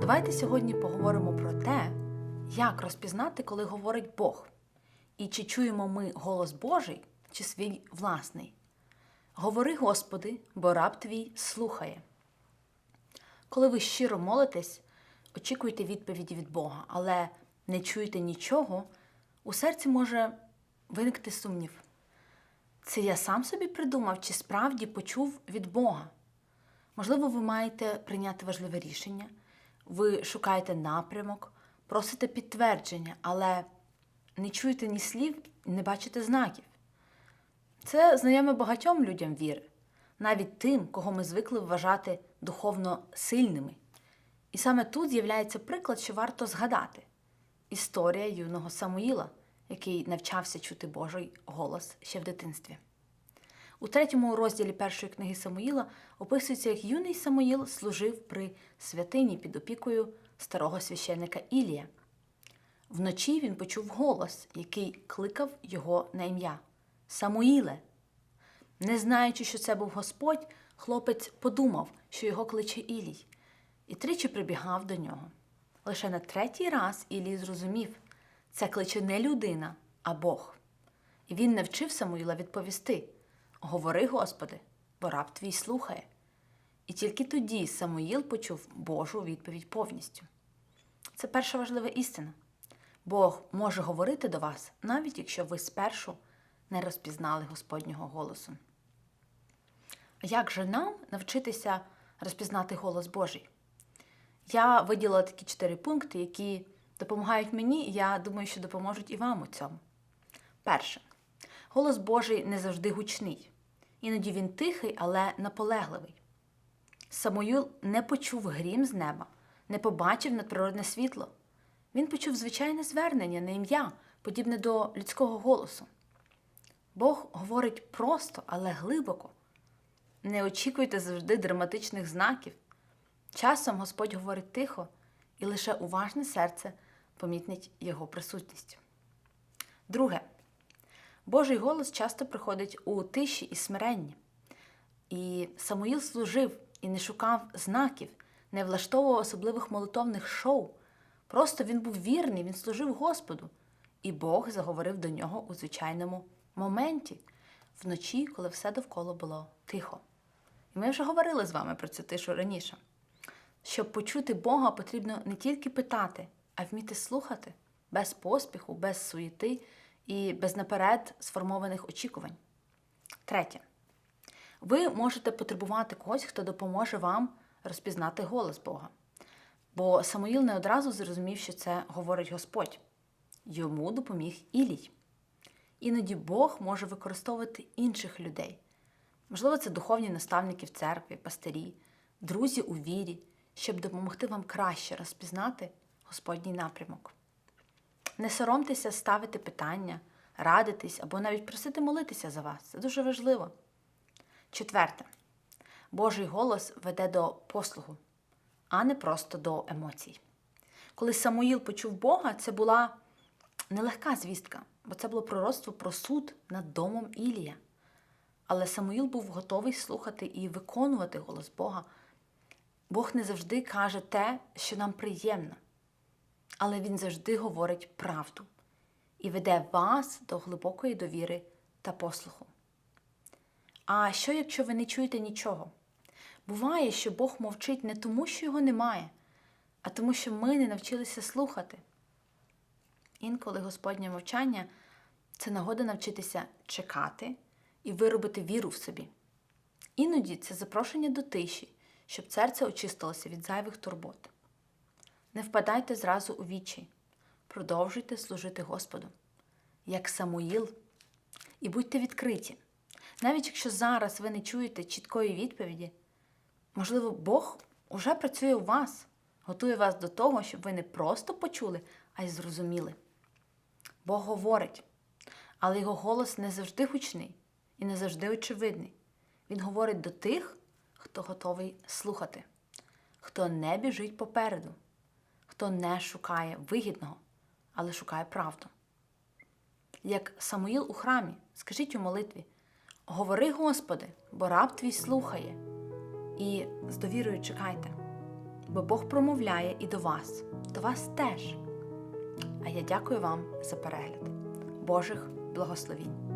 Давайте сьогодні поговоримо про те, як розпізнати, коли говорить Бог, і чи чуємо ми голос Божий чи свій власний. Говори, Господи, бо раб твій слухає. Коли ви щиро молитесь, очікуйте відповіді від Бога, але не чуєте нічого, у серці може виникти сумнів. Це я сам собі придумав чи справді почув від Бога. Можливо, ви маєте прийняти важливе рішення, ви шукаєте напрямок, просите підтвердження, але не чуєте ні слів, не бачите знаків. Це знайоме багатьом людям віри, навіть тим, кого ми звикли вважати духовно сильними. І саме тут з'являється приклад, що варто згадати історія юного Самуїла, який навчався чути Божий голос ще в дитинстві. У третьому розділі першої книги Самуїла описується, як юний Самуїл служив при святині під опікою старого священника Ілія. Вночі він почув голос, який кликав його на ім'я Самуїле. Не знаючи, що це був Господь, хлопець подумав, що його кличе Ілій, і тричі прибігав до нього. Лише на третій раз Ілій зрозумів, це кличе не людина, а Бог. І він навчив Самуїла відповісти: Говори, Господи, бо раб твій слухає. І тільки тоді Самуїл почув Божу відповідь повністю. Це перша важлива істина. Бог може говорити до вас, навіть якщо ви спершу не розпізнали Господнього голосу. А Як же нам навчитися розпізнати голос Божий? Я виділила такі чотири пункти, які допомагають мені, і я думаю, що допоможуть і вам у цьому. Перше, голос Божий не завжди гучний. Іноді він тихий, але наполегливий. Самуїл не почув грім з неба, не побачив надприродне світло. Він почув звичайне звернення на ім'я, подібне до людського голосу. Бог говорить просто, але глибоко. Не очікуйте завжди драматичних знаків. Часом Господь говорить тихо, і лише уважне серце помітнить його присутність. Друге, Божий голос часто приходить у тиші і смиренні. І Самуїл служив і не шукав знаків, не влаштовував особливих молитовних шоу. Просто він був вірний, він служив Господу, і Бог заговорив до нього у звичайному моменті, вночі, коли все довкола було тихо. І ми вже говорили з вами про цю тишу раніше. Щоб почути Бога, потрібно не тільки питати, а вміти слухати без поспіху, без суєти і без наперед сформованих очікувань. Третє. Ви можете потребувати когось, хто допоможе вам розпізнати голос Бога. Бо Самуїл не одразу зрозумів, що це говорить Господь. Йому допоміг Ілій. Іноді Бог може використовувати інших людей. Можливо, це духовні наставники в церкві, пастирі, друзі у вірі, щоб допомогти вам краще розпізнати Господній напрямок. Не соромтеся ставити питання, радитись або навіть просити молитися за вас. Це дуже важливо. Четверте, Божий голос веде до послугу, а не просто до емоцій. Коли Самуїл почув Бога, це була нелегка звістка, бо це було пророцтво про суд над домом Ілія. Але Самуїл був готовий слухати і виконувати голос Бога. Бог не завжди каже те, що нам приємно, але Він завжди говорить правду і веде вас до глибокої довіри та послуху. А що, якщо ви не чуєте нічого? Буває, що Бог мовчить не тому, що його немає, а тому, що ми не навчилися слухати. Інколи Господнє мовчання це нагода навчитися чекати і виробити віру в собі. Іноді це запрошення до тиші, щоб серце очистилося від зайвих турбот. Не впадайте зразу у вічі, продовжуйте служити Господу, як Самуїл, і будьте відкриті. Навіть якщо зараз ви не чуєте чіткої відповіді, можливо, Бог уже працює у вас, готує вас до того, щоб ви не просто почули, а й зрозуміли. Бог говорить, але його голос не завжди гучний і не завжди очевидний. Він говорить до тих, хто готовий слухати, хто не біжить попереду, хто не шукає вигідного, але шукає правду. Як Самуїл у храмі, скажіть у молитві: Говори, Господи, бо раб твій слухає, і з довірою чекайте. бо Бог промовляє і до вас, до вас теж. А я дякую вам за перегляд. Божих благословінь!